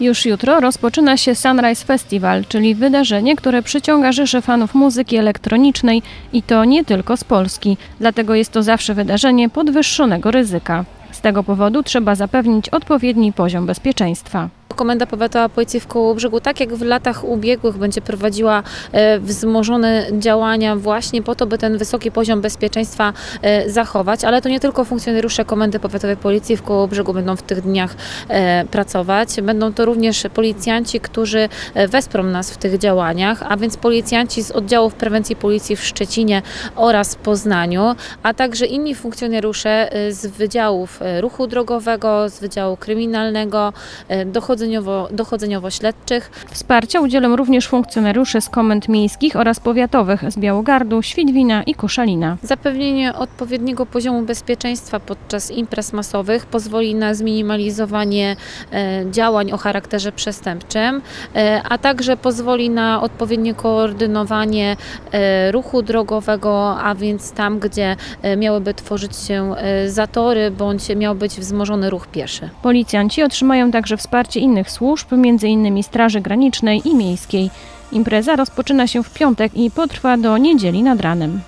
Już jutro rozpoczyna się Sunrise Festival, czyli wydarzenie, które przyciąga rzesze fanów muzyki elektronicznej i to nie tylko z Polski. Dlatego jest to zawsze wydarzenie podwyższonego ryzyka. Z tego powodu trzeba zapewnić odpowiedni poziom bezpieczeństwa. Komenda Powiatowa Policji w Kołobrzegu, tak jak w latach ubiegłych, będzie prowadziła e, wzmożone działania właśnie po to, by ten wysoki poziom bezpieczeństwa e, zachować, ale to nie tylko funkcjonariusze Komendy Powiatowej Policji w Kołobrzegu będą w tych dniach e, pracować, będą to również policjanci, którzy wesprą nas w tych działaniach, a więc policjanci z oddziałów prewencji policji w Szczecinie oraz Poznaniu, a także inni funkcjonariusze z wydziałów ruchu drogowego, z wydziału kryminalnego, e, dochodzeniowo, dochodzeniowo-śledczych. Wsparcia udzielą również funkcjonariusze z komend miejskich oraz powiatowych z Białogardu, Świdwina i Koszalina. Zapewnienie odpowiedniego poziomu bezpieczeństwa podczas imprez masowych pozwoli na zminimalizowanie e, działań o charakterze przestępczym, e, a także pozwoli na odpowiednie koordynowanie e, ruchu drogowego, a więc tam, gdzie miałyby tworzyć się zatory bądź miał być wzmożony ruch pieszy. Policjanci otrzymają także wsparcie innych służb, m.in. Straży Granicznej i Miejskiej. Impreza rozpoczyna się w piątek i potrwa do niedzieli nad ranem.